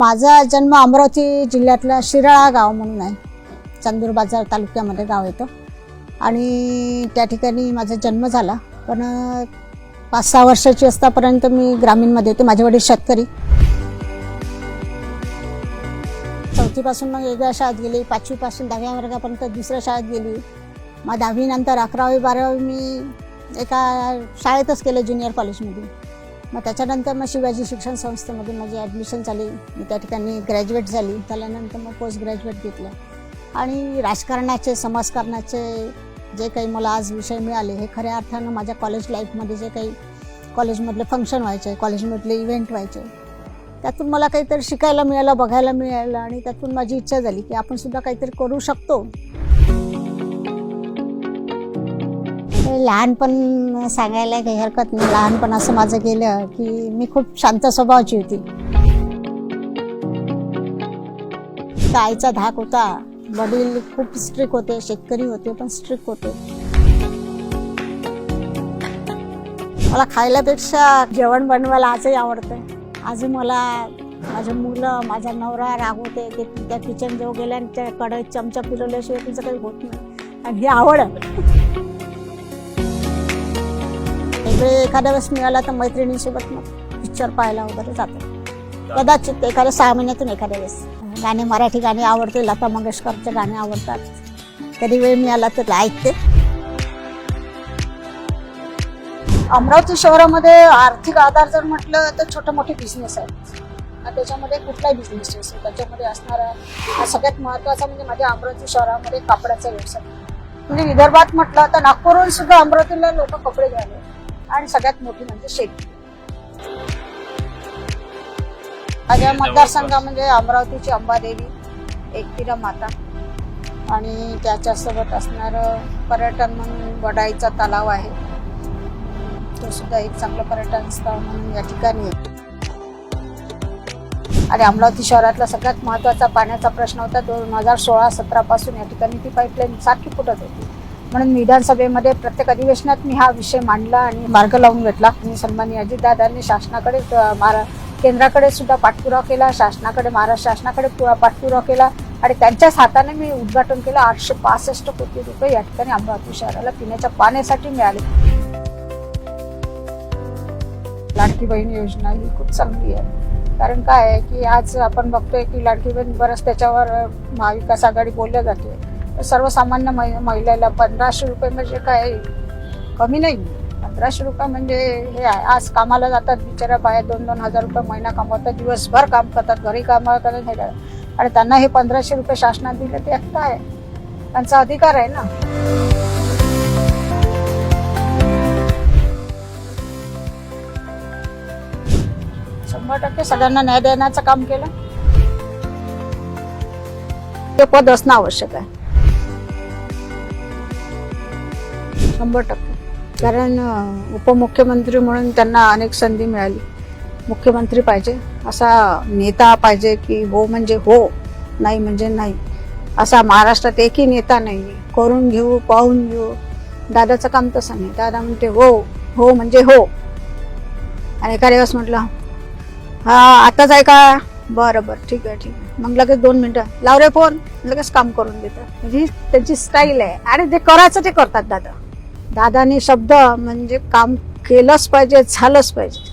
माझा जन्म अमरावती जिल्ह्यातला शिराळा गाव म्हणून आहे. चांदूर बाजार तालुक्यामध्ये गाव येतं. आणि त्या ठिकाणी माझा जन्म झाला. पण पाच सहा वर्षाची असतापर्यंत मी ग्रामीणमध्ये होते. माझे वडील शेतकरी. चौथीपासून मग वेगळ्या शाळेत गेली. पाचवीपासून दहाव्या वर्गापर्यंत दुसऱ्या शाळेत गेली. मग दहावीनंतर अकरावी बारावी मी एका शाळेतच केलं ज्युनियर कॉलेजमध्ये. मग त्याच्यानंतर मग शिवाजी शिक्षण संस्थेमध्ये माझी ॲडमिशन झाली. मी त्या ठिकाणी ग्रॅज्युएट झाली. त्याच्यानंतर मग पोस्ट ग्रॅज्युएट घेतलं. आणि राजकारणाचे समाजकारणाचे जे काही मला आज विषय मिळाले हे खऱ्या अर्थानं माझ्या कॉलेज लाईफमध्ये जे काही कॉलेजमधले फंक्शन व्हायचे कॉलेजमधले इव्हेंट व्हायचे त्यातून मला काहीतरी शिकायला मिळालं बघायला मिळालं आणि त्यातून माझी इच्छा झाली की आपण सुद्धा काहीतरी करू शकतो. लहानपण सांगायला काही हरकत नाही. लहानपण असं माझं गेलं की मी खूप शांत स्वभावाची होती. आईचा धाक होता. वडील खूप स्ट्रिक होते शेतकरी होते पण स्ट्रिक होते. मला खायलापेक्षा जेवण बनवायला आजही आवडतं. आज मला माझे मुलं माझा नवरा रागवते. की त्या किचन जवळ गेल्या आणि त्या कढईत चमचा फिरवल्याशिवाय तुझं काही होत नाही. आणि ही आवड आहे वेळ एखाद्या वेळेस मिळाला तर मैत्रिणींसोबत मग पिक्चर पाहायला वगैरे जातो. कदाचित एखाद्या सहा महिन्यातून एखाद्या वेळेस. गाणे मराठी गाणी आवडते लता मंगेशकरचे गाणे आवडतात. कधी वेळ मिळाला तर ऐकते. अमरावती शहरामध्ये आर्थिक आधार जर म्हटलं तर छोटे मोठे बिझनेस आहेत त्याच्यामध्ये कुठलाही बिझनेस असो त्याच्यामध्ये असणारा सगळ्यात महत्त्वाचा म्हणजे माझ्या अमरावती शहरामध्ये कापडाचा व्यवसाय. म्हणजे विदर्भात म्हटलं तर नागपूरहून सुद्धा अमरावतीला लोक कपडे घ्यायला आणि सगळ्यात मोठी म्हणजे शेती. माझ्या मतदारसंघामध्ये अमरावतीची अंबादेवी एकविरा माता. आणि त्याच्यासोबत असणारं पर्यटन म्हणून वडाईचा तलाव आहे. तो सुद्धा एक चांगलं पर्यटन स्थळ म्हणून या ठिकाणी आहे. आणि अमरावती शहरातला सगळ्यात महत्त्वाचा पाण्याचा प्रश्न होता. दोन हजार सोळा सतरा पासून या ठिकाणी ती पाईपलाईन सारखी फुटत होती. म्हणून विधानसभेमध्ये प्रत्येक अधिवेशनात मी हा विषय मांडला आणि मार्ग लावून घेतला. आणि अजितदादांनी शासनाकडे महारा केंद्राकडे सुद्धा पाठपुरावा केला शासनाकडे महाराष्ट्र शासनाकडे पुरा पाठपुरावा केला आणि त्यांच्याच हाताने मी उद्घाटन केलं. आठशे पासष्ट कोटी रुपये या ठिकाणी अमरावती शहराला पिण्याच्या पाण्यासाठी मिळाले. लाडकी बहीण योजना ही खूप चांगली आहे. कारण काय आहे की आज आपण बघतोय की लाडकी बहीण बरंच त्याच्यावर महाविकास आघाडी बोलल्या जाते. सर्वसामान्य मै- महिलेला पंधराशे रुपये म्हणजे काय? कमी नाही. पंधराशे रुपये म्हणजे हे आहे. आज कामाला जातात बिचाऱ्या बाया दोन दोन हजार रुपये महिना कमवतात दिवसभर काम करतात घरी काम करतात हे करतात. आणि त्यांना हे पंधराशे रुपये शासनात दिले ते हक्क आहे. त्यांचा अधिकार आहे ना. शंभर टक्के सगळ्यांना न्याय देण्याचं काम केलं. ते पद असणं आवश्यक आहे. शंभर टक्के. कारण उपमुख्यमंत्री म्हणून त्यांना अनेक संधी मिळाली. मुख्यमंत्री पाहिजे असा नेता पाहिजे की हो म्हणजे हो नाही म्हणजे नाही. असा महाराष्ट्रात एकही नेता नाही करून घेऊ पाहून घेऊ. दादाचं काम तसं नाही. दादा म्हणते हो हो म्हणजे हो. आणि एका दिवस म्हटलं हा आताच आहे का? बरं बरं ठीक आहे ठीक आहे. मग लगेच दोन मिनटं लाव रे फोन. लगेच काम करून देतात. म्हणजे ही त्यांची स्टाईल आहे. आणि ते करायचं ते करतात दादा. दादानी शब्द म्हणजे काम केलंच पाहिजे झालंच पाहिजे.